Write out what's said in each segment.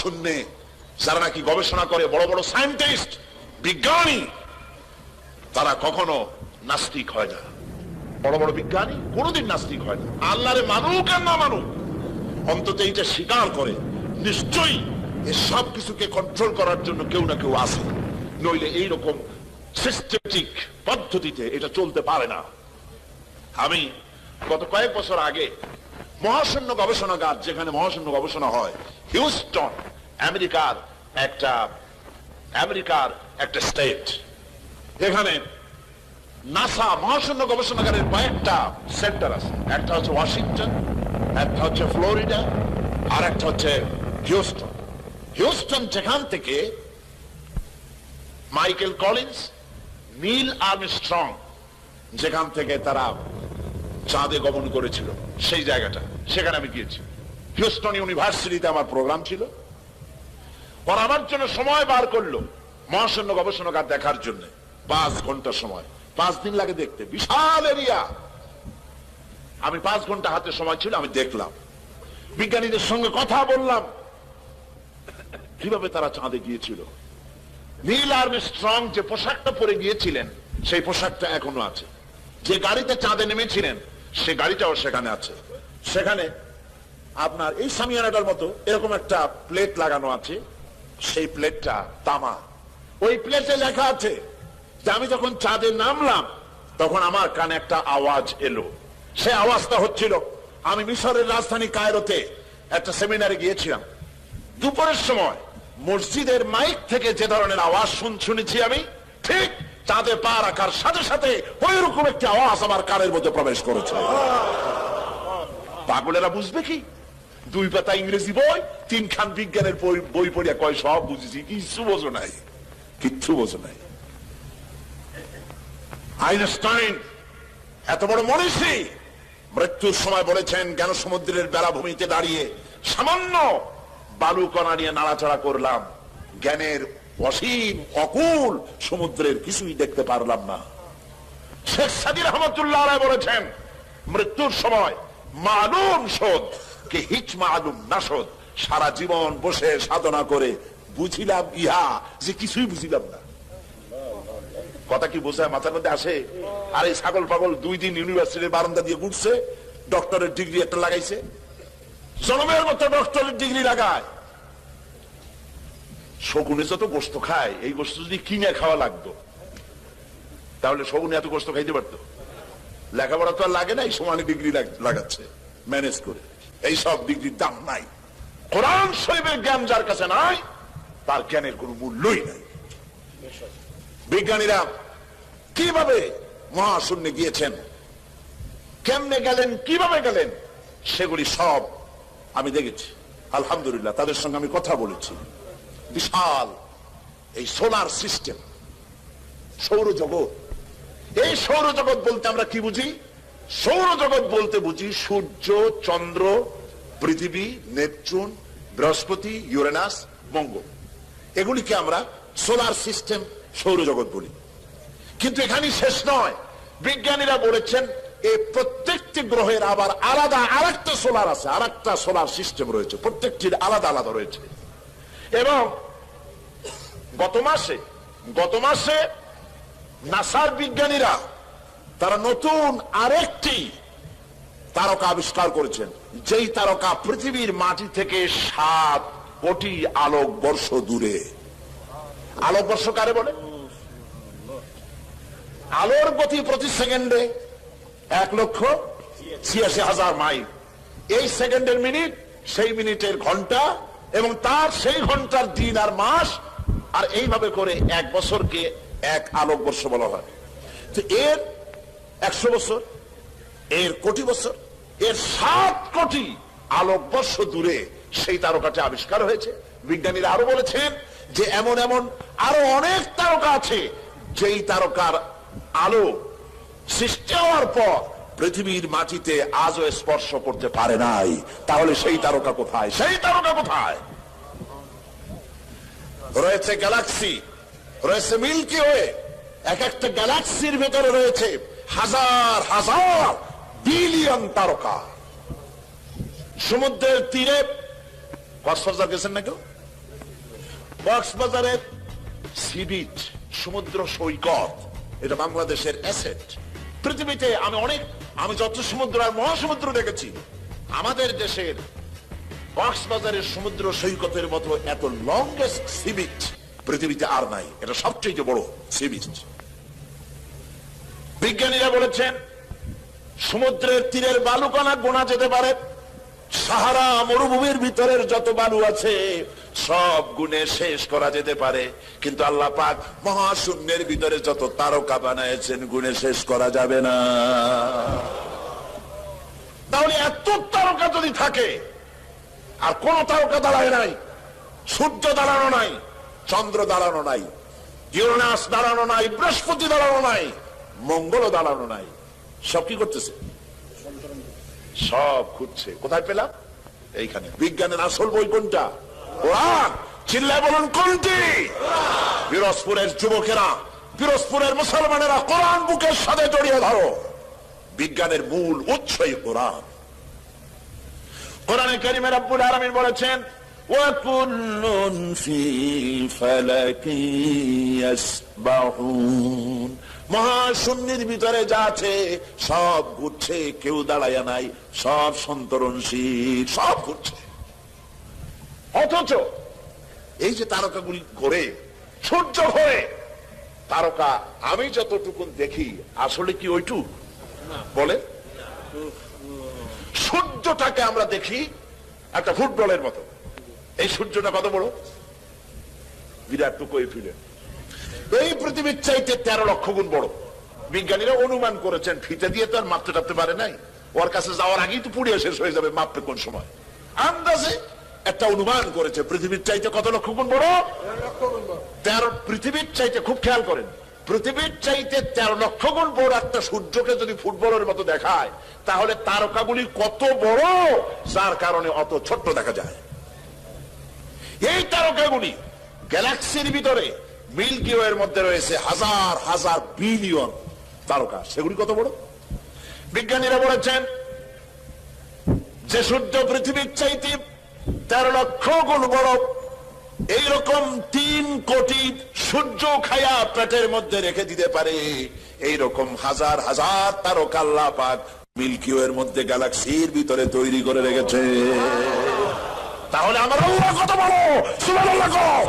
শূন্যে যারা নাকি গবেষণা করে বড় বড় সায়েন্টিস্ট, বিজ্ঞানী, তারা কখনো নাস্তিক হয় না। বড় বড় বিজ্ঞানী কোনোদিন নাস্তিক হয় না। আল্লাহরে মানুক আর না মানুক, অন্তত এইটা স্বীকার করে, নিশ্চয়ই এ সব কিছুকে কন্ট্রোল করার জন্য কেউ না কেউ আছে। নইলে এইরকম সিস্টেমেটিক পদ্ধতিতে এটা চলতে পারে না। আমি গত কয়েক বছর আগে মহাশূন্য গবেষণাগার, যেখানে মহাশূন্য গবেষণা হয়, হিউস্টন, আমেরিকার একটা আমেরিকার একটা স্টেট এখানে নাসা মহাশূন্য গবেষণাগারের কয়েকটা সেন্টার আছে। একটা হচ্ছে ওয়াশিংটন, একটা হচ্ছে ফ্লোরিডা, আর একটা হচ্ছে হিউস্টন। হিউস্টন যেখান থেকে মাইকেল কলিন্স, নীল আর্মস্ট্রং যেখান থেকে তারা চাঁদে গমন করেছিল, সেই জায়গাটা। সেখানে আমি গিয়েছি। হিউস্টন ইউনিভার্সিটিতে আমার প্রোগ্রাম ছিল। ওরা আমার জন্য সময় বার করল মহাশূন্য গবেষণাগার দেখার জন্য। পাঁচ ঘণ্টা সময়। পাঁচ দিন লাগে দেখতে। বিশাল এরিয়া। আমি পাঁচ ঘণ্টা হাতে সময় ছিল, আমি দেখলাম। বিজ্ঞানীদের সঙ্গে কথা বললাম। কীভাবে তারা চাঁদে গিয়েছিল? নীল আর্মি স্ট্রং যে পোশাকটা পরে গিয়েছিলেন, সেই পোশাকটা এখনও আছে। যে গাড়িতে চাঁদে নেমেছিলেন, সে গাড়িটাও সেখানে আছে। সেখানে আপনার এই সামিয়ানাটার মতো এরকম একটা প্লেট লাগানো আছে। সেই প্লেটটা তামা। ওই প্লেটে লেখা আছে যে আমি যখন চাঁদে নামলাম, তখন আমার কানে একটা আওয়াজ এলো। সে আওয়াজটা হচ্ছিল, আমি মিশরের রাজধানী কায়রোতে একটা সেমিনারে গিয়েছিলাম। দুপুরের সময় মসজিদের মাইক থেকে যে ধরনের আওয়াজ শুন শুনেছি আমি, ঠিক চাঁদে পা রাখার সাথে সাথে ওই রকম একটি আওয়াজ আমার কানের মধ্যে প্রবেশ করেছে। পাগলেরা বুঝবে কি? দুই পাতা ইংরেজি বই, তিনখান বিজ্ঞানের বই পড়িয়া কয়, সব বুঝেছি, কিচ্ছু বোঝো নাই। কিচ্ছু বোঝো নাই। আইনস্টাইন, এত বড় মনীষী, মৃত্যুর সময় বলেছেন জ্ঞান সমুদ্রের বেড়াভূমিতে দাঁড়িয়ে সামান্য বালু কণা নিয়ে নাড়াচাড়া করলাম। জ্ঞানের অসীম, অকুল সমুদ্রের কিছুই দেখতে পারলাম না। শেখ সাদির রহমতুল্লাহ বলেছেন, মৃত্যুর সময় মালুম শোধ, কে হিচ মালুম না শোধ। সারা জীবন বসে সাধনা করে বুঝিলাম ইহা, যে কিছুই বুঝিলাম না। কথা কি বোঝায় মাথার মধ্যে আসে? আর এই ছাগল পাগল দুই দিন ইউনিভার্সিটির বারান্দা দিয়ে ঘুরছে, ডক্টরের ডিগ্রি একটা লাগাইছে। জনমের মতো ডক্টরের ডিগ্রি লাগায়। শকুনে যত গোস্ত খায়, এই গোস্ত যদি কিনে খাওয়া লাগতো, তাহলে শকুনে এত গোস্ত খাইতে পারতো। লেখাপড়া তো আর লাগে না, এই সমানে ডিগ্রি লাগাচ্ছে ম্যানেজ করে। এই সব ডিগ্রির দাম নাই। কোরআন শরীফের জ্ঞান যার কাছে নাই, তার জ্ঞানের কোনো মূল্যই নাই। বিজ্ঞানীরা কীভাবে মহাশূন্যে গিয়েছেন? কেমনে গেলেন, কীভাবে গেলেন? সেগুলি সব আমি দেখেছি। আলহামদুলিল্লাহ, তাদের সঙ্গে আমি কথা বলেছি। বিশাল এই সোলার সিস্টেম, সৌরজগৎ। এই সৌরজগৎ বলতে আমরা কি বুঝি? সৌরজগৎ বলতে বুঝি সূর্য, চন্দ্র, পৃথিবী, নেপচুন, বৃহস্পতি, ইউরেনাস, মঙ্গল। এগুলিকে আমরা সোলার সিস্টেম সৌরজগৎ বলি। কিন্তু এখানেই শেষ নয়। বিজ্ঞানীরা বলেছেন এই প্রত্যেকটি গ্রহের আবার আলাদা আর একটা সোলার আছে, আরেকটা সোলার সিস্টেম রয়েছে, প্রত্যেকটির আলাদা আলাদা রয়েছে। এবং গত মাসে গত মাসে নাসার বিজ্ঞানীরা তারা নতুন আরেকটি তারকা আবিষ্কার করেছেন, যেই তারকা পৃথিবীর মাটি থেকে সাত কোটি আলোক বর্ষ দূরে। আলোক বর্ষ কারে বলে? আলোর গতি প্রতি সেকেন্ডে এক লক্ষ ছিয়াশি হাজার মাইল। এই সেকেন্ডের মিনিট, সেই মিনিটের ঘণ্টা এবং তার সেই ঘণ্টার দিন আর মাস, আর এইভাবে করে এক বছরকে এক আলোক বর্ষ বলা হয়। তো এর একশো বছর, এর কোটি বছর, এর সাত কোটি আলোক বর্ষ দূরে সেই তারকাটি আবিষ্কার হয়েছে। বিজ্ঞানীরা আরও বলেছেন যে এমন এমন আরও অনেক তারকা আছে, যেই তারকার আলো সৃষ্টি হওয়ার পর পৃথিবীর মাটিতে আজও স্পর্শ করতে পারে নাই। তাহলে সেই তারকা কোথায়? সেই তারকা কোথায়? রয়েছে গ্যালাক্সি। রয়েছে মিল্কি ওয়ে। এক একটা গ্যালাক্সির ভেতরে রয়েছে হাজার হাজার বিলিয়ন তারকা। সমুদ্রের তীরে কক্সবাজার গেছেন না কেউ কক্সবাজারের সি বিচ সমুদ্র সৈকত, এটা বাংলাদেশের অ্যাসেট। পৃথিবীতে আমি অনেক, আমি যত সমুদ্র আর মহাসমুদ্র দেখেছি, আমাদের দেশের কক্সবাজারের সমুদ্র সৈকতের মতো এত লংগেস্ট সি বিচ পৃথিবীতে আর নাই। এটা সবচেয়ে বড় সি বিজ্ঞানীরা বলেছেন, সমুদ্রের তীরের বালুকণা গোনা যেতে পারে। সাহারা মরুভূমির ভিতরের যত বালু আছে, সব গুণে শেষ করা যেতে পারে। কিন্তু আল্লাহ পাক মহাশূন্যের ভিতরে যত তারকা বানাইছেন, গুণে শেষ করা যাবে না। তাহলে এত তারকা যদি থাকে, আর কোন তারকা দাঁড়ায় নাই, সূর্য দাঁড়ানো নাই চন্দ্র দাঁড়ানো নাই ইউরেনাস দাঁড়ানো নাই, বৃহস্পতি দাঁড়ানো নাই মঙ্গল দাঁড়ানো নাই। সব কি করতেছে? সব খুঁজছে। কোথায় পেলাম? এইখানে। বিজ্ঞানের আসল বই কোনটা? কোরআন। চিল্লায় বলুন, কোনটি? পিরোজপুরের যুবকেরা, পিরোজপুরের মুসলমানেরা কোরআন বুকের সাথে জড়িয়ে ধরো। বিজ্ঞানের মূল উৎসই কোরআন। কোরআনে কারিমের আব্বুল আলমিন বলেছেন وكل في فلك يسبحون মহাশূন্যের ভিতরে যা আছে সব ঘুরছে কেউ দাঁড়ায় নাই সব সন্তরণশীল সব ঘুরছে অথচ এই যে তারকাগুলি ঘোরে সূর্য ঘোরে তারকা আমি যতটুকু দেখি আসলে কি ওইটুক বলে সূর্যটাকে আমরা দেখি একটা ফুটবলের মতো এই সূর্যটা কত বড়? বিরাট টুকু ফিরে। এই পৃথিবীর চাইতে তেরো লক্ষ গুণ বড়। বিজ্ঞানীরা অনুমান করেছেন, ফিতে দিয়ে তো আর মাপতে টাপতে পারে নাই। ওর কাছে যাওয়ার আগেই তো পুড়িয়ে শেষ হয়ে যাবে মাপবে কোন সময়। আন্দাজে একটা অনুমান করেছে, পৃথিবীর চাইতে কত লক্ষ গুণ বড়? তেরো, পৃথিবীর চাইতে খুব খেয়াল করেন, পৃথিবীর চাইতে তেরো লক্ষ গুণ বড় একটা সূর্যকে যদি ফুটবলের মতো দেখায়, তাহলে তারকাগুলি কত বড়? যার কারণে অত ছোট্ট দেখা যায়। এই তারকাগুলি গ্যালাক্সির ভিতরে মিল্কি ওয়ের মধ্যে রয়েছে হাজার হাজার বিলিয়ন তারকা। সেগুলি কত বড়? বিজ্ঞানীরা বলেছেন যে সূর্য পৃথিবীর চাইতে তেরো লক্ষ গুণ বড়। এইরকম তিন কোটি সূর্য খায়া পেটের মধ্যে রেখে দিতে পারে। এইরকম হাজার হাজার তারকা পাক মিল্কি ওয়ের মধ্যে গ্যালাক্সির ভিতরে তৈরি করে রেখেছে। তাহলে আমার আল্লাহ কত সুবহানাল্লাহ কও।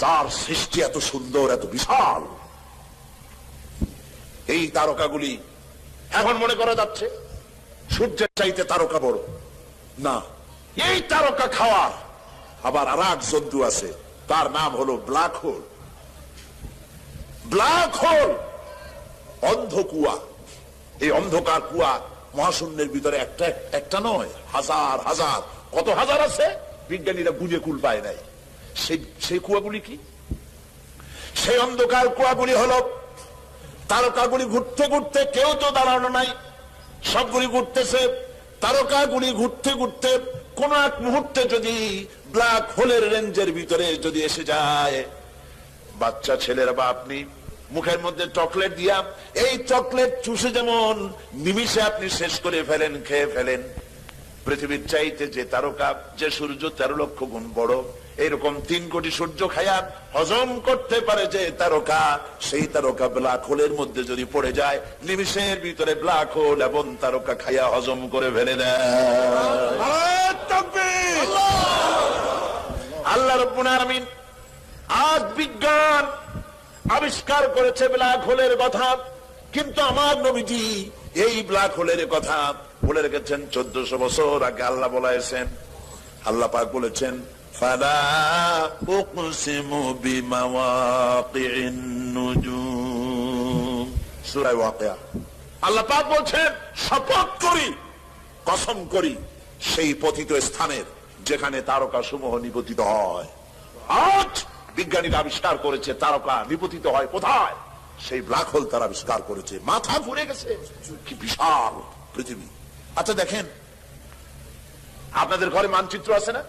যার সৃষ্টি এত সুন্দর, এত বিশাল। এই তারকাগুলি এখন মনে করা যাচ্ছে সূর্যের চাইতে তারকা বড়। না, এই তারকা খাওয়া আবার আর এক জন্তু আছে, তার নাম হলো ব্ল্যাক হোল। ব্ল্যাক হোল, অন্ধ কুয়া। এই অন্ধকার কুয়া মহাশূন্যের ভিতরে একটা একটা নয়, হাজার হাজার। কত হাজার আছে? বিজ্ঞানীরা বুঝে কুল পায় নাই। সেই সেই কুয়াগুলি কি? সেই অন্ধকার কুয়াগুলি হলো, তারকাগুলি ঘুরতে ঘুরতে কেউ তো দাঁড়ানো নাই। সবগুলি ঘুরতেছে, তারকাগুলি ঘুরতে ঘুরতে কোন এক মুহূর্তে যদি ব্ল্যাক হোলের রেঞ্জের ভিতরে যদি এসে যায়, বাচ্চা ছেলেরা বা আপনি মুখের মধ্যে চকলেট দিয়া এই চকলেট চুষে যেমন নিমিষে আপনি শেষ করে ফেলেন খেয়ে ফেলেন। পৃথিবীর চাইতে যে তারকা যে সূর্য তেরো লক্ষ গুণ বড় এরকম তিন কোটি সূর্য খায়া হজম করতে পারে যে তারকা সেই তারকা ব্ল্যাক হোলের মধ্যে যদি পড়ে যায় নিমিষের ভিতরে ব্ল্যাক হোল এবং তারকা খায়া হজম করে ফেলে দেয়। আল্লাহ রব্বুল আলামিন আজ বিজ্ঞান আবিষ্কার করেছে ব্ল্যাক হোলের কথা। কিন্তু আমার নবীজি এই ব্ল্যাক হোলের কথা বলে রেখেছেন চোদ্দশো বছর আগে আল্লাহ বলাইছেন। আল্লাহ পাক বলেছেন আল্লাহ পাক বলছেন, শপথ করি, কসম করি, সেই পতিত স্থানের যেখানে তারকা সমূহ নিপতিত হয়। আজ বিজ্ঞানীরা আবিষ্কার করেছে, তারকা নিপতিত হয় কোথায়? সেই ব্ল্যাক হোল তারা আবিষ্কার করেছে। মাথা ঘুরে গেছে। কি বিশাল পৃথিবী। আচ্ছা দেখেন। আপনাদের ঘরে মানচিত্র আছে না?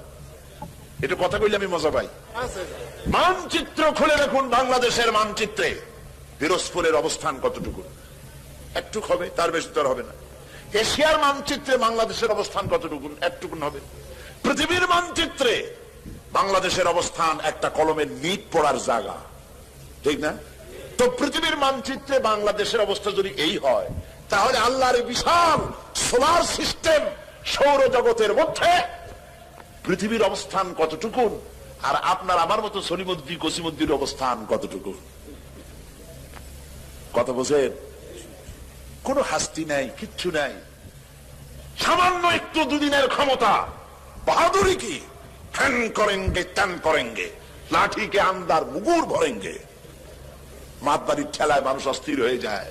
এটা কথা কইলে আমি মজা পাই। মানচিত্র খুলে দেখুন বাংলাদেশের মানচিত্রে। পিরোজপুরের অবস্থান কতটুকু? একটু হবে, তার বেশি তো হবে না। এশিয়ার মানচিত্রে বাংলাদেশের অবস্থান কতটুকু? একটুকুন হবে। পৃথিবীর মানচিত্রে বাংলাদেশের অবস্থান একটা কলমের নিট পড়ার জায়গা। ঠিক না? তো পৃথিবীর মানচিত্রে বাংলাদেশের অবস্থা যদি এই হয়, তাহলে আল্লাহর বিশাল সোলার সিস্টেম সৌরজগতের মধ্যে পৃথিবীর অবস্থান কতটুকু আর আপনার আমার মতো সলিমদ্দি, কসিমদ্দির অবস্থান কতটুকু কত বোঝেন? কোনো হাস্তি নাই, কিচ্ছু নাই। সামান্য একটু দুদিনের ক্ষমতা। বাহাদুরি কি? ফ্যান করেঙ্গে ত্যান করেঙ্গে। লাঠিকে আন্দার মুগুর ভরেঙ্গে। মাতবাড়ির ঠেলায় মানুষ অস্থির হয়ে যায়।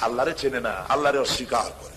আল্লাহরে চেনে না, আল্লাহরে অস্বীকার করে।